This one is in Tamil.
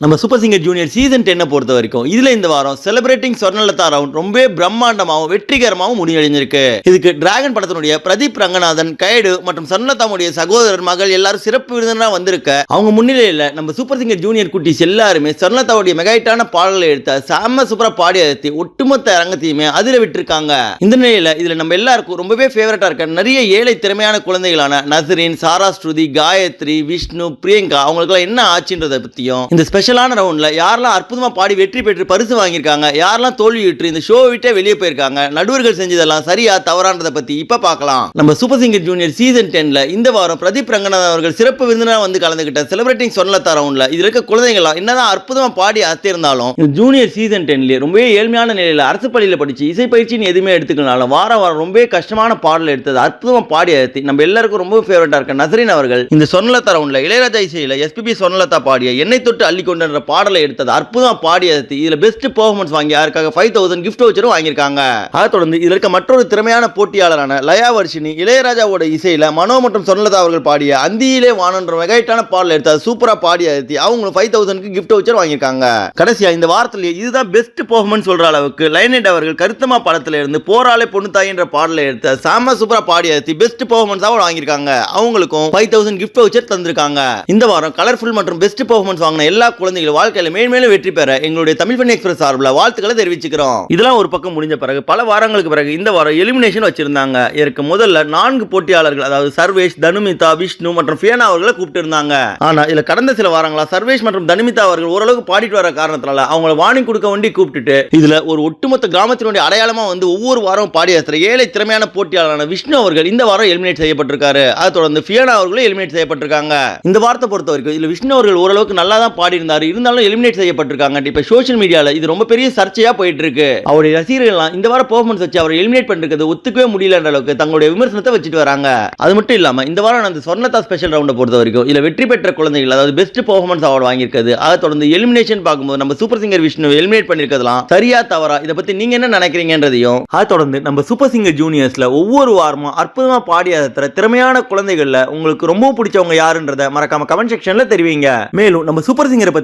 நம்ம சூப்பர் சிங்கர் ஜூனியர் சீசன் டென்னை பொறுத்த வரைக்கும் இதில் இந்த வாரம் செலிப்ரேட்டிங் சொர்ணலதா ரவுண்ட் ரொம்ப பிரம்மாண்டமாகவும் வெற்றிகரமாகவும் முடிவடைஞ்சிருக்கு இதுக்கு டிராகன் படத்தினுடைய பிரதீப் ரங்கநாதன் கைடு மற்றும் சொர்ணலதாவுடைய சகோதரர் மகள் எல்லாரும் சிறப்பு விருந்தினராக வந்திருக்க அவங்க முன்னிலையில் நம்ம சூப்பர் சிங்கர் ஜூனியர் குட்டிஸ் எல்லாருமே சொர்ணலதாவுடைய மெகாயிட்டான பாடல்களை எடுத்த செம்ம சூப்பராக பாடி அழுத்தி ஒட்டுமொத்த அரங்கத்தையுமே அதில் விட்டுருக்காங்க. இந்த நிலையில் இதில் நம்ம எல்லாருக்கும் ரொம்பவே ஃபேவரட்டாக இருக்க நிறைய ஏழை திறமையான குழந்தைகளான நசரின் சாரா ஸ்ருதி காயத்ரி விஷ்ணு பிரியங்கா அவங்களுக்குலாம் என்ன ஆச்சுன்றதை பற்றியும் இந்த ஸ்பெஷல் ஸ்பெஷலான ரவுண்டில் யாரெல்லாம் அற்புதமாக பாடி வெற்றி பெற்று பரிசு வாங்கியிருக்காங்க யாரெல்லாம் தோல்வியுற்று இந்த ஷோ விட்டே வெளியே போயிருக்காங்க நடுவர்கள் செஞ்சதெல்லாம் சரியா தவறானதை பற்றி இப்போ பார்க்கலாம். நம்ம சூப்பர் சிங்கர் ஜூனியர் சீசன் டென்ல இந்த வாரம் பிரதீப் ரங்கநாதன் அவர்கள் சிறப்பு விருந்தினர் வந்து கலந்துகிட்ட செலிபிரேட்டிங் சொன்னலத்தா ரவுண்டில் இதில் இருக்க குழந்தைங்களா என்னதான் அற்புதமாக பாடி அத்திருந்தாலும் இந்த ஜூனியர் சீசன் டென்லேயே ரொம்பவே ஏழ்மையான நிலையில் அரசு பள்ளியில் படிச்சு இசைப்பயிற்சின்னு எதுவுமே எடுத்துக்கனாலும் வாரம் வாரம் ரொம்பவே கஷ்டமான பாடல் எடுத்தது அற்புதமாக பாடி அழுத்தி நம்ம எல்லாருக்கும் ரொம்ப ஃபேவரட்டாக இருக்க நசரின் அவர்கள் இந்த சொன்னலத்தா ரவுண்ட்ல இளையராஜா இசையில் எஸ்பிபி சொன்னலத்தா பாடிய என்னை தொட்டு அள்ளிக்கொண்டு கொண்டுன்ற பாடலை எடுத்தது அற்புதமா பாடி அழுத்தி இதுல பெஸ்ட் பெர்ஃபார்மன்ஸ் வாங்கி யாருக்காக? ஃபைவ் தௌசண்ட் கிஃப்ட் வச்சரும் வாங்கியிருக்காங்க. அதை தொடர்ந்து இதுல இருக்க மற்றொரு திறமையான போட்டியாளரான லயா வர்ஷினி இளையராஜாவோட இசையில மனோ மற்றும் சொன்னலதா அவர்கள் பாடிய அந்தியிலே வானன்ற மெகைட்டான பாடல் எடுத்து அது சூப்பரா பாடி அழுத்தி அவங்களும் ஃபைவ் தௌசண்ட்க்கு கிஃப்ட் வச்சர் வாங்கியிருக்காங்க. கடைசியா இந்த வாரத்திலேயே இதுதான் பெஸ்ட் பெர்ஃபார்மன்ஸ் சொல்ற அளவுக்கு லைனட் அவர்கள் கருத்தமா படத்துல இருந்து போராளே பொண்ணு தாய் என்ற பாடலை எடுத்து சாம சூப்பரா பாடி அழுத்தி பெஸ்ட் பெர்ஃபார்மன்ஸாக வாங்கியிருக்காங்க. அவங்களுக்கும் ஃபைவ் தௌசண்ட் கிஃப்ட் வச்சர் தந்திருக்காங்க. இந்த வாரம் கலர்ஃபுல் மற்றும் பெஸ்ட் பெர்ஃபார்மன்ஸ் வாங்கின எல்லா குழந்தைகள் வாழ்க்கையில மேன்மேலும் வெற்றி பெற எங்களுடைய தமிழ் பண்ணி எக்ஸ்பிரஸ் சார்பில் வாழ்த்துக்களை தெரிவிச்சுக்கிறோம். இதெல்லாம் ஒரு பக்கம் முடிஞ்ச பிறகு பல வாரங்களுக்கு பிறகு இந்த வாரம் எலிமினேஷன் வச்சிருந்தாங்க. இதற்கு முதல்ல நான்கு போட்டியாளர்கள் அதாவது சர்வேஷ் தனுமிதா விஷ்ணு மற்றும் ஃபியனா அவர்களை கூப்பிட்டு இருந்தாங்க. ஆனா இதுல கடந்த சில வாரங்களா சர்வேஷ் மற்றும் தனுமிதா அவர்கள் ஓரளவுக்கு பாடிட்டு வர காரணத்தினால அவங்கள வாணி கொடுக்க வேண்டி கூப்பிட்டுட்டு இதுல ஒரு ஒட்டுமொத்த கிராமத்தினுடைய அடையாளமா வந்து ஒவ்வொரு வாரம் பாடி ஏழை திறமையான போட்டியாளரான விஷ்ணு அவர்கள் இந்த வாரம் எலிமினேட் செய்யப்பட்டிருக்காரு. அதை தொடர்ந்து ஃபியனா அவர்களும் எலிமினேட் செய்யப்பட்டிருக்காங்க. இந்த வாரத்தை பொறுத்த வரைக்கும் இதுல விஷ்ணு அவர்கள் ஓரளவுக்கு நல்லா தான் பாடி இருந்தார் இருந்தாலும் எலிமினேட் செய்யப்பட்டிருக்காங்க இப்போ சோஷியல் மீடியாவில் இது ரொம்ப பெரிய சர்ச்சையா போயிட்டு இருக்கு அவருடைய ரசிகர்கள்லாம் இந்த வாரம் பெர்ஃபார்மன்ஸ் வச்சு அவரை எலிமினேட் பண்ணிருக்கிறது ஒத்துக்கவே முடியலன்ற அளவுக்கு தங்களுடைய விமர்சனத்தை வச்சுட்டு வராங்க. அது மட்டும் இல்லாமல் இந்த வாரம் அந்த சொர்ணதா ஸ்பெஷல் ரவுண்டை பொறுத்த வரைக்கும் இதில் வெற்றி பெற்ற குழந்தைகள் அதாவது பெஸ்ட் பெர்ஃபார்மன்ஸ் அவார்டு வாங்கியிருக்கிறது அதை தொடர்ந்து எலிமினேஷன் பார்க்கும்போது நம்ம சூப்பர் சிங்கர் விஷ்ணு எலிமினேட் பண்ணிருக்கலாம் சரியா தவறா இதை பத்தி நீங்க என்ன நினைக்கிறீங்கன்றதையும் அதை தொடர்ந்து நம்ம சூப்பர் சிங்கர் ஜூனியர்ஸ்ல ஒவ்வொரு வாரமும் அற்புதமா பாடி திறமையான குழந்தைகள்ல உங்களுக்கு ரொம்ப பிடிச்சவங்க யாருன்றத மறக்காம கமெண்ட் செக்ஷன்ல தெரிவிங்க. மேலும் நம்ம சூப்பர் சிங்கரை பத்தி